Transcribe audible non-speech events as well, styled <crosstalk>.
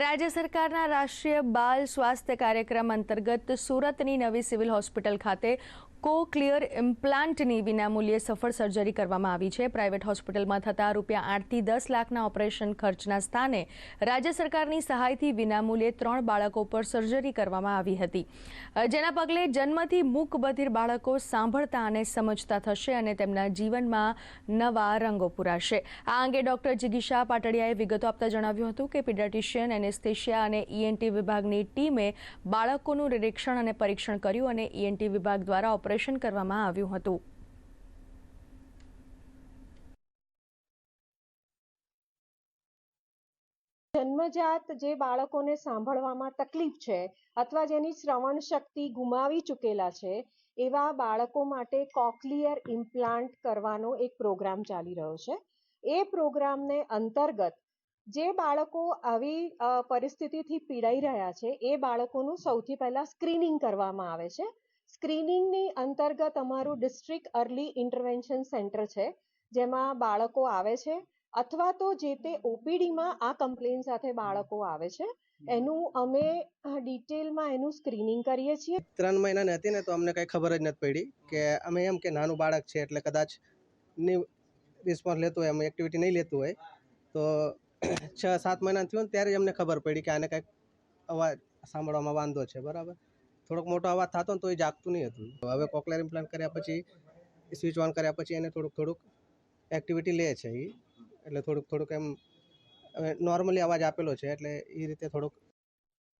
રાજ્ય સરકારના રાષ્ટ્રીય બાલ સ્વાસ્થ્ય કાર્યક્રમ અંતર્ગત સુરતની નવી સિવિલ હોસ્પિટલ ખાતે કો ક્લિયર ઇમ્પ્લાન્ટની વિનામૂલ્યે સફળ સર્જરી કરવામાં આવી છે. પ્રાઇવેટ હોસ્પિટલમાં થતા રૂપિયા આઠથી દસ લાખના ઓપરેશન ખર્ચના સ્થાને રાજ્ય સરકારની સહાયથી વિનામૂલ્યે ત્રણ બાળકો પર સર્જરી કરવામાં આવી હતી. જેના પગલે જન્મથી મૂક બધિર બાળકો સાંભળતા અને સમજતા થશે અને તેમના જીવનમાં નવા રંગો પૂરાશે. આ અંગે ડોક્ટર જિગીશા પાટડિયાએ વિગતો આપતા જણાવ્યું હતું કે પીડિયાટ્રિશિયન એનેસ્થેશિયા અને ઈએનટી વિભાગની ટીમે બાળકોનું નિરીક્ષણ અને પરીક્ષણ કર્યું અને ઈએનટી વિભાગ દ્વારા ઓપરેશન કરવામાં આવ્યું હતું. જન્મજાત જે બાળકોને સાંભળવામાં તકલીફ છે અથવા જેની શ્રવણ શક્તિ ગુમાવી ચૂકેલા છે, એવા બાળકો માટે કોક્લિયર ઇમ્પ્લાન્ટ કરવાનો એક પ્રોગ્રામ ચાલી રહ્યો છે. એ પ્રોગ્રામને અંતર્ગત જે બાળકો આવી પરિસ્થિતિથી પીડાઈ રહ્યા છે, એ બાળકોનું સૌથી પહેલા સ્ક્રીનિંગ કરવામાં આવે છે. સ્ક્રીનિંગની અંતર્ગત અમારું ડિસ્ટ્રિક્ટ અર્લી ઇન્ટરવેન્શન સેન્ટર છે, જેમાં બાળકો આવે છે, અથવા તો જે તે ઓપીડીમાં આ કમ્પ્લેન સાથે બાળકો આવે છે, એનું અમે ડિટેલમાં એનું સ્ક્રીનિંગ કરીએ છીએ. ત્રણ મહિનાની હતી ને તો અમને કંઈ ખબર જ નથી પડી કે અમે એમ કે નાનું બાળક છે એટલે કદાચ રિસ્પોન્સ લેતું હોય અમે એક્ટિવિટી નહીં લેતું હોય, તો <coughs> છ, સાત મહિના થયું ને ત્યારે જ અમને ખબર પડી કે આને કંઈક અવાજ સાંભળવામાં વાંધો છે, બરાબર? થોડોક મોટો અવાજ થતો ને તો એ જાગતું નહીં હતું. હવે કોકલેર ઇમ્પ્લાન્ટ કર્યા પછી સ્વિચ ઓન કર્યા પછી એને થોડુંક થોડુંક એક્ટિવિટી લે છે એ એટલે થોડુંક થોડુંક એમ નોર્મલી અવાજ આપેલો છે, એટલે એ રીતે થોડુંક